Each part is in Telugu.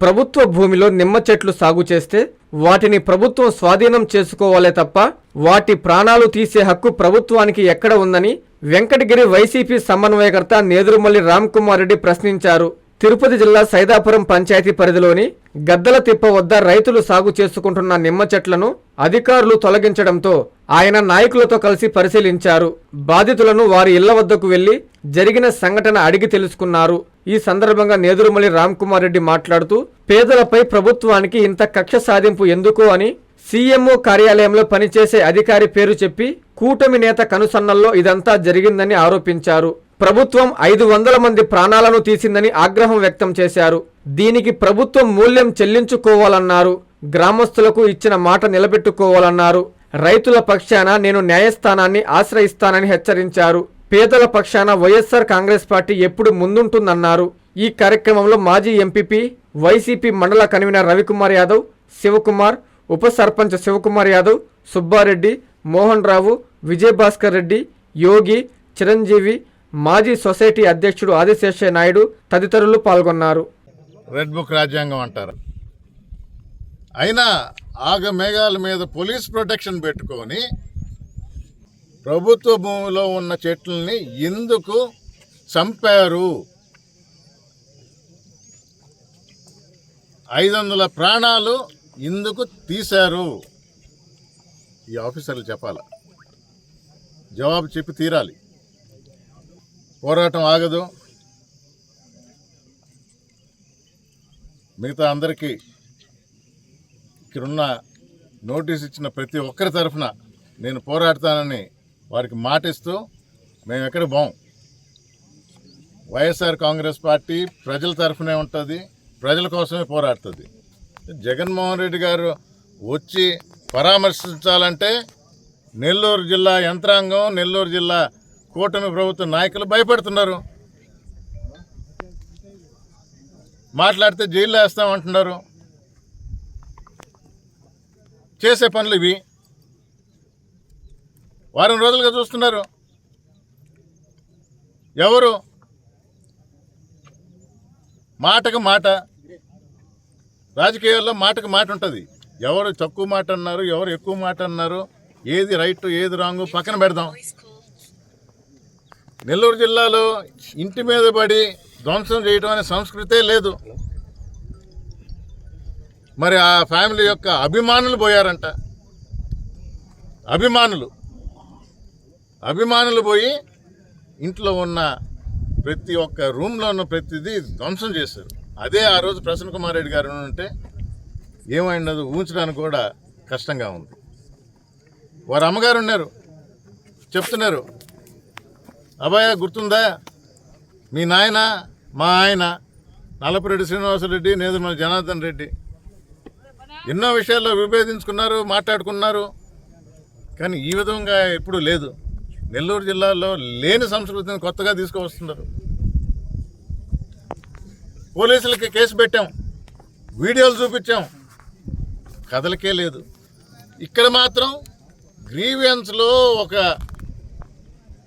ప్రభుత్వ భూమిలో నిమ్మ చెట్లు సాగు చేస్తే వాటిని ప్రభుత్వం స్వాధీనం చేసుకోవాలే తప్ప వాటి ప్రాణాలు తీసే హక్కు ప్రభుత్వానికి ఎక్కడ ఉందని వెంకటగిరి వైసీపీ సమన్వయకర్త నేదురుమల్లి రామ్కుమార్ రెడ్డి ప్రశ్నించారు. తిరుపతి జిల్లా సైదాపురం పంచాయతీ పరిధిలోని గద్దల తిప్ప వద్ద రైతులు సాగు చేసుకుంటున్న నిమ్మ చెట్లను అధికారులు తొలగించడంతో ఆయన నాయకులతో కలిసి పరిశీలించారు. బాధితులను వారి ఇళ్ళ వద్దకు వెళ్ళి జరిగిన సంఘటన అడిగి తెలుసుకున్నారు. ఈ సందర్భంగా నేదురుమల్లి రామ్కుమార్ రెడ్డి మాట్లాడుతూ పేదలపై ప్రభుత్వానికి ఇంత కక్ష సాధింపు ఎందుకు అని సీఎంఓ కార్యాలయంలో పనిచేసే అధికారి పేరు చెప్పి కూటమి నేత కనుసన్నల్లో ఇదంతా జరిగిందని ఆరోపించారు. ప్రభుత్వం ఐదు వందల మంది ప్రాణాలను తీసిందని ఆగ్రహం వ్యక్తం చేశారు. దీనికి ప్రభుత్వం మూల్యం చెల్లించుకోవాలన్నారు. గ్రామస్తులకు ఇచ్చిన మాట నిలబెట్టుకోవాలన్నారు. రైతుల పక్షాన నేను న్యాయస్థానాన్ని ఆశ్రయిస్తానని హెచ్చరించారు. పేదల పక్షాన వైఎస్ఆర్ కాంగ్రెస్ పార్టీ ఎప్పుడు ముందుంటుందన్నారు. ఈ కార్యక్రమంలో మాజీ ఎంపీపీ వైసీపీ మండల కన్వీనర్ రవికుమార్ యాదవ్ శివకుమార్ ఉప సర్పంచ్ శివకుమార్ యాదవ్ సుబ్బారెడ్డి మోహన్ రావు విజయభాస్కర్ రెడ్డి యోగి చిరంజీవి మాజీ సొసైటీ అధ్యక్షుడు ఆదిశేషయ్య నాయుడు తదితరులు పాల్గొన్నారు. రెడ్ బుక్ రాజ్యాంగం అంటారు. అయినా ఆగ మేఘాల మీద పోలీస్ ప్రొటెక్షన్ పెట్టుకొని ప్రభుత్వ భూమిలో ఉన్న చెట్లని ఎందుకు చంపారు? ఐదు వందల ప్రాణాలు ఎందుకు తీశారు? ఈ ఆఫీసర్లు చెప్పాల? జవాబు చెప్పి తీరాలి. పోరాటం ఆగదు. మిగతా అందరికీ ఇక్కడున్న నోటీస్ ఇచ్చిన ప్రతి ఒక్కరి తరఫున నేను పోరాడతానని వారికి మాటిస్తూ మేము ఎక్కడ బాం. వైఎస్ఆర్ కాంగ్రెస్ పార్టీ ప్రజల తరఫునే ఉంటుంది ప్రజల కోసమే పోరాడుతుంది. జగన్మోహన్ రెడ్డి గారు వచ్చి పరామర్శించాలంటే నెల్లూరు జిల్లా యంత్రాంగం నెల్లూరు జిల్లా కూటమి ప్రభుత్వ నాయకులు భయపడుతున్నారు. మాట్లాడితే జైల్లో వేస్తామంటున్నారు. చేసే పనులు ఇవి. వారం రోజులుగా చూస్తున్నారు. ఎవరు? మాటకు మాట. రాజకీయాల్లో మాటకు మాట ఉంటుంది. ఎవరు తక్కువ మాట అన్నారు ఎవరు ఎక్కువ మాట అన్నారు ఏది రైట్ ఏది రాంగు పక్కన పెడదాం. నెల్లూరు జిల్లాలో ఇంటి మీద పడి ధ్వంసం చేయడం అనే సంస్కృతే లేదు. మరి ఆ ఫ్యామిలీ యొక్క అభిమానులు పోయారంట. అభిమానులు. అభిమానులు పోయి ఇంట్లో ఉన్న ప్రతి ఒక్క రూమ్లో ఉన్న ప్రతిదీ ధ్వంసం చేశారు. అదే ఆ రోజు ప్రసన్న కుమార్ రెడ్డి గారు ఉంటే ఏమైనది ఊహించడానికి కూడా కష్టంగా ఉంది. వారు అమ్మగారు ఉన్నారు చెప్తున్నారు అబ్బాయ గుర్తుందా? మీ నాయన మా ఆయన నలపరెడ్డి శ్రీనివాసరెడ్డి నేదుమల జనార్దన్ రెడ్డి. ఎన్నో విషయాల్లో విభేదించుకున్నారు మాట్లాడుకున్నారు కానీ ఈ విధంగా ఎప్పుడూ లేదు. నెల్లూరు జిల్లాలో లేని సంస్కృతిని కొత్తగా తీసుకువస్తున్నారు. పోలీసులకి కేసు పెట్టాం. వీడియోలు చూపించాం. కథలకే లేదు. ఇక్కడ మాత్రం గ్రీవియన్స్లో ఒక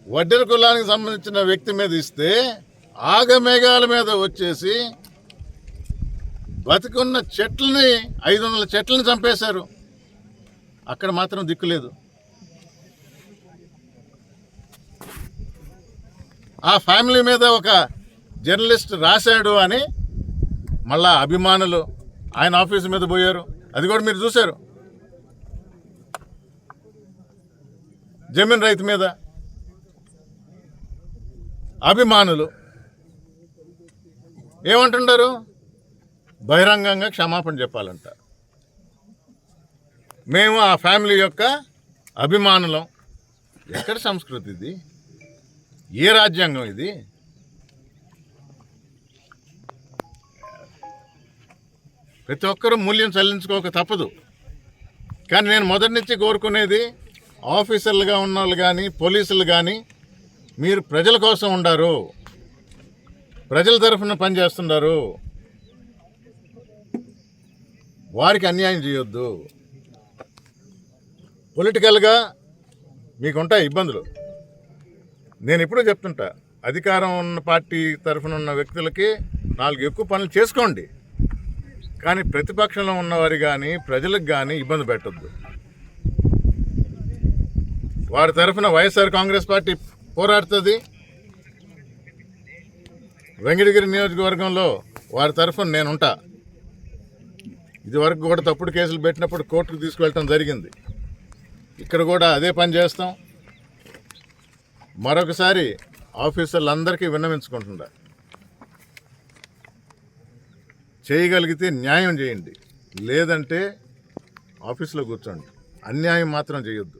వడ్డెర కులానికి సంబంధించిన వ్యక్తి మీద ఇస్తే ఆగమేఘాల మీద వచ్చేసి బతికున్న చెట్లని ఐదు వందల చెట్లను చంపేశారు. అక్కడ మాత్రం దిక్కులేదు ఆ ఫ్యామిలీ మీద ఒక జర్నలిస్ట్ రాశాడు అని మళ్ళా అభిమానులు ఆయన ఆఫీస్ మీద పోయారు. అది కూడా మీరు చూశారు. జమీన్ రైతు మీద అభిమానులు ఏమంటుంటారు బహిరంగంగా క్షమాపణ చెప్పాలంట. మేము ఆ ఫ్యామిలీ యొక్క అభిమానులం. ఎక్కడ సంస్కృతి ఇది? ఏ రాజ్యాంగం ఇది? ప్రతి ఒక్కరూ మూల్యం చెల్లించుకోక తప్పదు. కానీ నేను మొదటి నుంచి కోరుకునేది ఆఫీసర్లుగా ఉన్న వాళ్ళు కానీ పోలీసులు కానీ మీరు ప్రజల కోసం ఉండారు. ప్రజల తరఫున పనిచేస్తున్నారు వారికి అన్యాయం చేయొద్దు. పొలిటికల్గా మీకు ఉంటాయి ఇబ్బందులు. నేను ఎప్పుడూ చెప్తుంటా అధికారం ఉన్న పార్టీ తరఫున ఉన్న వ్యక్తులకి నాలుగు ఎక్కువ పనులు చేసుకోండి. కానీ ప్రతిపక్షంలో ఉన్నవారు కానీ ప్రజలకు కానీ ఇబ్బంది పెట్టొద్దు. వారి తరఫున వైఎస్ఆర్ కాంగ్రెస్ పార్టీ పోరాడుతుంది. వెంకటగిరి నియోజకవర్గంలో వారి తరఫున నేనుంటా. ఇదివరకు కూడా తప్పుడు కేసులు పెట్టినప్పుడు కోర్టుకు తీసుకువెళ్ళటం జరిగింది. ఇక్కడ కూడా అదే పని చేస్తాం. మరొకసారి ఆఫీసర్లందరికీ విన్నవించుకుంటుండా చేయగలిగితే న్యాయం చేయండి. లేదంటే ఆఫీసులో కూర్చోండి. అన్యాయం మాత్రం చేయొద్దు.